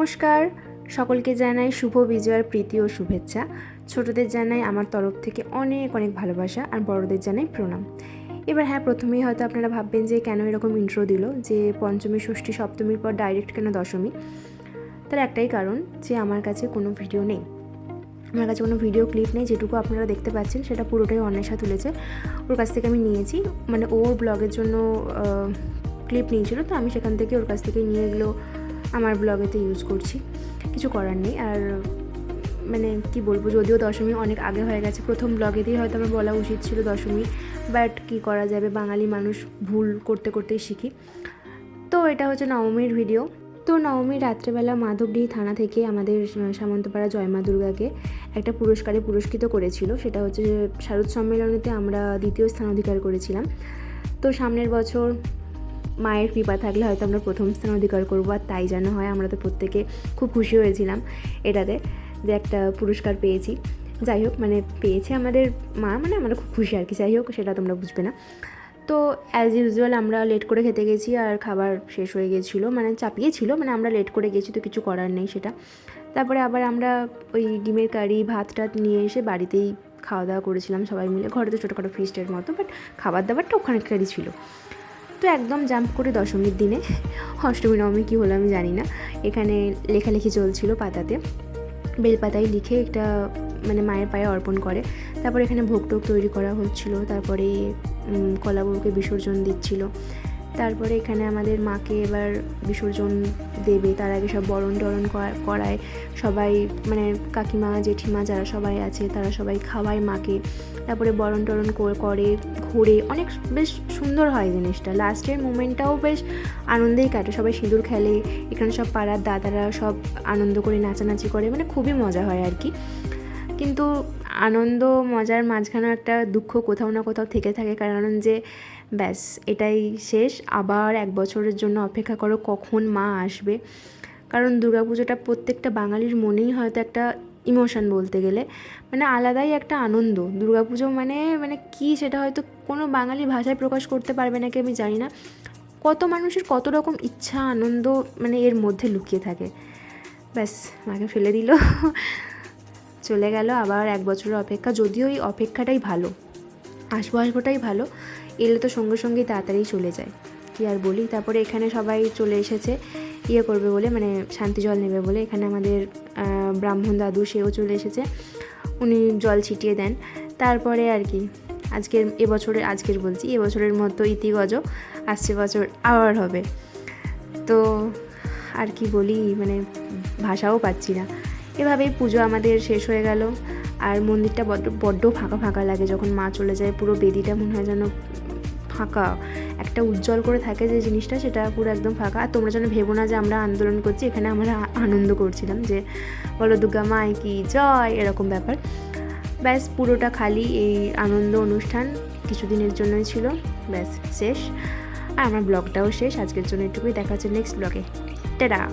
নমস্কার। সকলকে জানাই শুভ বিজয়ার প্রীতি ও শুভেচ্ছা। ছোটদের জানাই আমার তরফ থেকে অনেক অনেক ভালোবাসা আর বড়দের জানাই প্রণাম। এবার হ্যাঁ প্রথমেই হয়তো আপনারা ভাববেন যে কেন এরকম ইন্ট্রো দিল, যে পঞ্চমী, ষষ্ঠী, সপ্তমীর পর ডাইরেক্ট কেন দশমী? তার একটাই কারণ যে আমার কাছে কোনো ভিডিও নেই। আমার কাছে কোনো ভিডিও ক্লিপ নেই, যেটুকু আপনারা দেখতে পাচ্ছেন, সেটা পুরোটাই অন্বেষা তুলেছে। ওর কাছ থেকে আমি নিয়েছি। মানে ওর ব্লগের জন্য ক্লিপ নিয়েছিল, তো আমি সেখান থেকে ওর কাছ থেকে নিয়ে এগুলো আমার ব্লগেতে ইউজ করছি। কিছু করার নেই। আর মানে কি বলব, যদিও দশমী অনেক আগে হয়ে গেছে, প্রথম ব্লগেতেই হয়তো আমার বলা উচিত ছিল দশমী। বাট কি করা যাবে, বাঙালি মানুষ ভুল করতে করতেই শিখি। তো এটা হচ্ছে নবমীর ভিডিও তো নবমীর রাত্রেবেলা মাধবডি থানা থেকে আমাদের সামন্তপাড়া জয়মা দুর্গাকে একটা পুরস্কারে পুরস্কৃত করেছিল। সেটা হচ্ছে শারদ সম্মেলনেতে আমরা দ্বিতীয় স্থান অধিকার করেছিলাম। তো সামনের বছর মায়ের কৃপা থাকলে হয়তো আমরা প্রথম স্থান অধিকার করব আর তাই যেন হয়, আমরা তো প্রত্যেকে খুব খুশি হয়েছিলাম এটাতে যে একটা পুরস্কার পেয়েছি। যাই হোক মানে পেয়েছে আমাদের মা মানে আমরা খুব খুশি আর কি। যাই হোক, সেটা তোমরা বুঝবে না। তো অ্যাজ ইউজুয়াল আমরা লেট করে খেতে গেছি আর খাবার শেষ হয়ে গেছিল মানে চাপিয়ে ছিল মানে আমরা লেট করে গেছি তো কিছু করার নেই সেটা। তারপরে আবার আমরা ওই ডিমের কারি ভাত টাত নিয়ে এসে বাড়িতেই খাওয়া দাওয়া করেছিলাম সবাই মিলে। ঘরে তো ছোটোখাটো ফিস্টের মতো বাট খাবার দাবারটা ওখানকারই ছিল। তো একদম জাম্প করে দশমীর দিনে। অষ্টমী, নবমী কী হলো আমি জানি না। এখানে লেখালেখি চলছিল পাতাতে। বেলপাতায় লিখে একটা মানে মায়ের পায়ে অর্পণ করে। তারপর এখানে ভোগ টোগ তৈরি করা হচ্ছিল। তারপরে কলাবউকে বিসর্জন দিচ্ছিল। তারপরে এখানে আমাদের মাকে এবার বিসর্জন দেবে, তার আগে সব বরণ টরণ করায় সবাই মানে কাকিমা, জেঠিমা যারা সবাই আছে তারা সবাই খাওয়ায় মাকে। তারপরে বরণ টরণ করে ঘোরে, অনেক বেশ সুন্দর হয় জিনিসটা। লাস্টের মোমেন্টটাও বেশ আনন্দেই কাটে, সবাই সিঁদুর খেলে, এখানে সব পাড়ার দাদারা সব আনন্দ করে, নাচানাচি করে মানে খুবই মজা হয় আর কি। কিন্তু আনন্দ, মজার মাঝখানে একটা দুঃখ কোথাও না কোথাও থেকে থাকে, কারণ যে ব্যাস, এটাই শেষ। আবার এক বছরের জন্য অপেক্ষা করো কখন মা আসবে। কারণ দুর্গাপুজোটা প্রত্যেকটা বাঙালির মনেই হয়তো একটা ইমোশন বলতে গেলে। মানে আলাদাই একটা আনন্দ। দুর্গাপুজো মানে মানে কি সেটা হয়তো কোনো বাঙালি ভাষায় প্রকাশ করতে পারবে নাকি আমি জানি না। কত মানুষের কত রকম ইচ্ছা, আনন্দ মানে এর মধ্যে লুকিয়ে থাকে। ব্যাস, মাকে ফেলে দিল। চলে গেল আবার এক বছরের অপেক্ষা। যদিও এই অপেক্ষাটাই ভালো। আসব আসবোটাই ভালো। এলে তো সঙ্গে সঙ্গেই তাড়াতাড়ি চলে যায়। কি আর বলি? তারপরে এখানে সবাই চলে এসেছে। ইয়ে করবে বলে মানে শান্তি জল নেবে বলে। এখানে আমাদের ব্রাহ্মণ দাদু, সেও চলে এসেছে। উনি জল ছিটিয়ে দেন। তারপরে আর কি, আজকের এবছরের আজকের বলছি, এবছরের মতো ইতিগজ আসছে বছর, আবার হবে। তো আর কি বলি মানে ভাষাও পাচ্ছি না। এভাবেই পুজো আমাদের শেষ হয়ে গেল। আর মন্দিরটা বড্ড বড্ড ফাঁকা ফাঁকা লাগে। যখন মা চলে যায়, পুরো বেদিটা মনে হয় যেন ফাঁকা। একটা উজ্জ্বল করে থাকে যে জিনিসটা, সেটা পুরো একদম ফাঁকা। আর তোমরা যেন ভেবো না যে আমরা আন্দোলন করছি, এখানে আমরা আনন্দ করছিলাম যে, বলো দুর্গা মায় কি জয়, এরকম ব্যাপার। ব্যাস, পুরোটা খালি এই আনন্দ অনুষ্ঠান কিছুদিনের জন্যই ছিল। ব্যাস, শেষ। আর আমার ব্লগটাও শেষ। আজকের জন্য এটুকুই। দেখা হচ্ছে নেক্সট ব্লগে টেডা